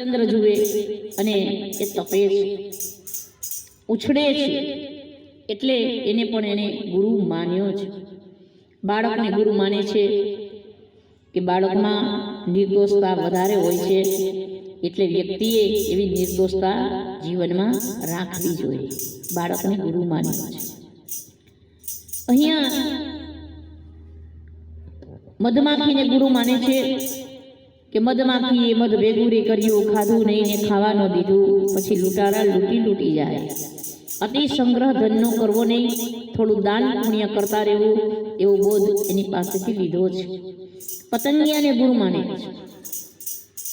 ચંદ્ર જુએ અને એ તપે છે. ઉછળે છે એટલે એને પણ એને ગુરુ માન્યો છે બાળકને ગુરુ માને છે કે બાળકમાં નિર્દોષતા વધારે હોય છે એટલે વ્યક્તિએ એવી નિર્દોષતા જીવનમાં રાખવી જોઈએ. બાળકને ગુરુ માન્યો છે. અહીંયા મધમાખીને ગુરુ માને છે કે મધમાખીએ મધ ભેગુરી કર્યું, ખાધું નહીં ને ખાવા ન દીધું, પછી લૂંટારા લૂંટી લૂંટી જાય. અતિ સંગ્રહ ધનનો કરવો નહીં, થોડું દાન પુણ્ય કરતા રહેવું, એવો બોધ એની પાસેથી લીધો છે. પતંગિયાને ગુરુ માને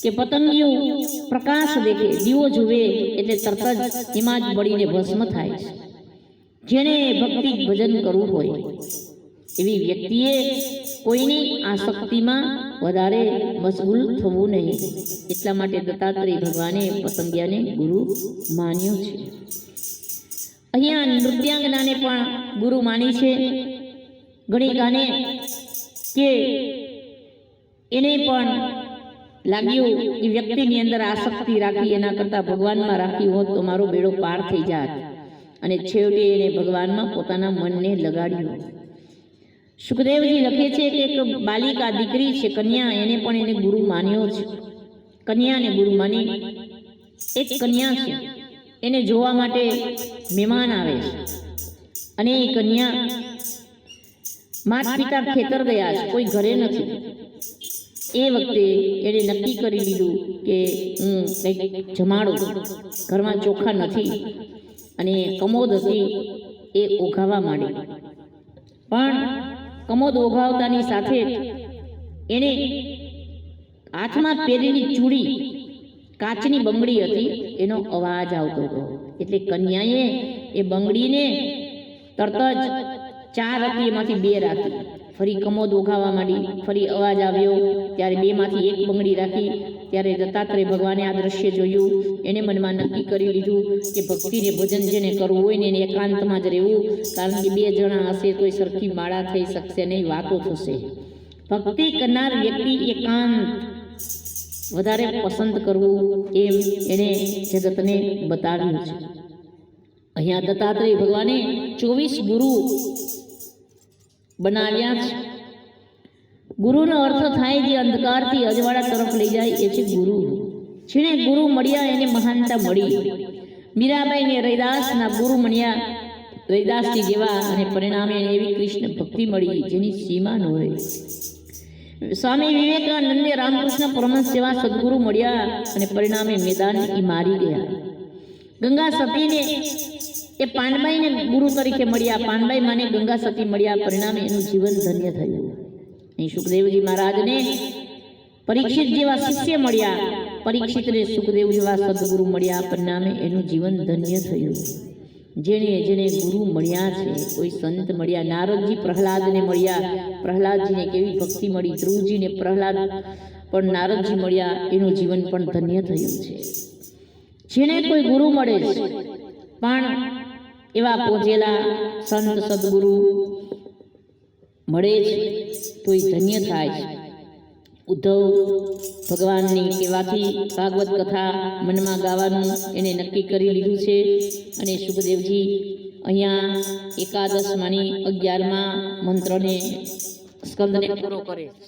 કે પતંગિયું પ્રકાશ દેખે, દીવો જુએ એટલે તરત જ એમાં જ બળીને ભસ્મ થાય છે. જેણે ભક્તિ ભજન કરવું હોય. એવી વ્યક્તિએ કોઈની આસક્તિમાં વધારે મશગુલ થવું નહીં. એટલા માટે દત્તાત્રેય ભગવાને પતંગિયાને ગુરુ માન્યો છે. અહીંયા નૃત્યાંગનાને પણ ગુરુ માની છે. ગણિકાને કે એને પણ લાગ્યું કે વ્યક્તિની અંદર આસક્તિ રાખી, એના કરતાં ભગવાનમાં રાખી હોત તો મારો બેડો પાર થઈ જાત. અને છેવટે એને ભગવાનમાં પોતાના મનને લગાડ્યું. સુખદેવજી લખે છે કે એક બાલિકા દીકરી છે, કન્યા, એને પણ એને ગુરુ માન્યો છે. કન્યાને ગુરુ માની એક કન્યા છે, એને જોવા માટે મહેમાન આવે છે. અને એ કન્યા માતા પિતા ખેતર ગયા છે, કોઈ ઘરે નથી. એ વખતે એણે નક્કી કરી લીધું કે હું કંઈક જમાડું. ઘરમાં ચોખા નથી અને કમોદ હતી એ ઓઘાવા માંડી. પણ કમોદ ઓઘાવતાની સાથે એણે હાથમાં પહેરેલી ચૂડી કાચની બંગડી હતી, એનો અવાજ આવતો હતો. એટલે કન્યાએ એ બંગડીને તરત જ ચાર હતી એમાંથી બે રાખી. ફરી કમોદ ઓઘાવા માંડી, ફરી અવાજ આવ્યો. ત્યારે બેમાંથી એક બંગડી રાખી, ત્યારે દત્તાત્રેય ભગવાને આ દ્રશ્ય જોયું. એને મનમાં નક્કી કરી લીધું કે ભક્તિને ભજન જેને કરવું હોય ને એને એકાંતમાં જ રહેવું, કારણ કે બે જણા હશે કોઈ સરખી માળા થઈ શકશે નહીં, વાતો થશે. ભક્તિ કરનાર વ્યક્તિ એકાંત વધારે પસંદ કરવું એમ એણે જગતને બતાવ્યું છે. અહીંયા દત્તાત્રેય ભગવાને ચોવીસ ગુરુ બનાવ્યા છે ગુરુનો અર્થ થાય જે અંધકારથી અજવાળા તરફ લઈ જાય એ છે ગુરુ. જેણે ગુરુ મળ્યા એને મહાનતા મળી. મીરાબાઈને રૈદાસના ગુરુ મળ્યા રૈદાસજી જેવા અને પરિણામે એને એવી કૃષ્ણ ભક્તિ મળી જેની સીમા ન રહે. સ્વામી વિવેકાનંદને રામકૃષ્ણ પરમહંસ જેવા સદગુરુ મળ્યા અને પરિણામે મેદાન મારી ગયા. ગંગા સતીને એ પાનબાઈને ગુરુ તરીકે મળ્યા. પાનબાઈ માને ગંગા સતી મળ્યા. પરિણામે એનું જીવન ધન્ય થયું. અહીં સુખદેવજી મહારાજને પરીક્ષિત જેવા શિષ્ય મળ્યા. પરીક્ષિતને સુખદેવ જેવા સદગુરુ મળ્યા. પરિણામે એનું જીવન ધન્ય થયું. જેણે જેણે ગુરુ મળ્યા છે કોઈ સંત મળ્યા નારદજી પ્રહલાદને મળ્યા. પ્રહલાદજીને કેવી ભક્તિ મળી. ધ્રુવજીને પ્રહલાદ પણ નારદજી મળ્યા. એનું જીવન પણ ધન્ય થયું છે. જેને કોઈ ગુરુ મળે છે પણ એવા પહોંચેલા સંત સદગુરુ મળે છે તો એ ધન્ય થાય. છે ઉદ્ધવ ભગવાનની કહેવાથી ભાગવત કથા મનમાં ગાવાનું એને નક્કી કરી લીધું છે અને સુખદેવજી અહીંયા એકાદશ માની અગિયારમાં મંત્રને સ્કંદને પૂરો કરે છે.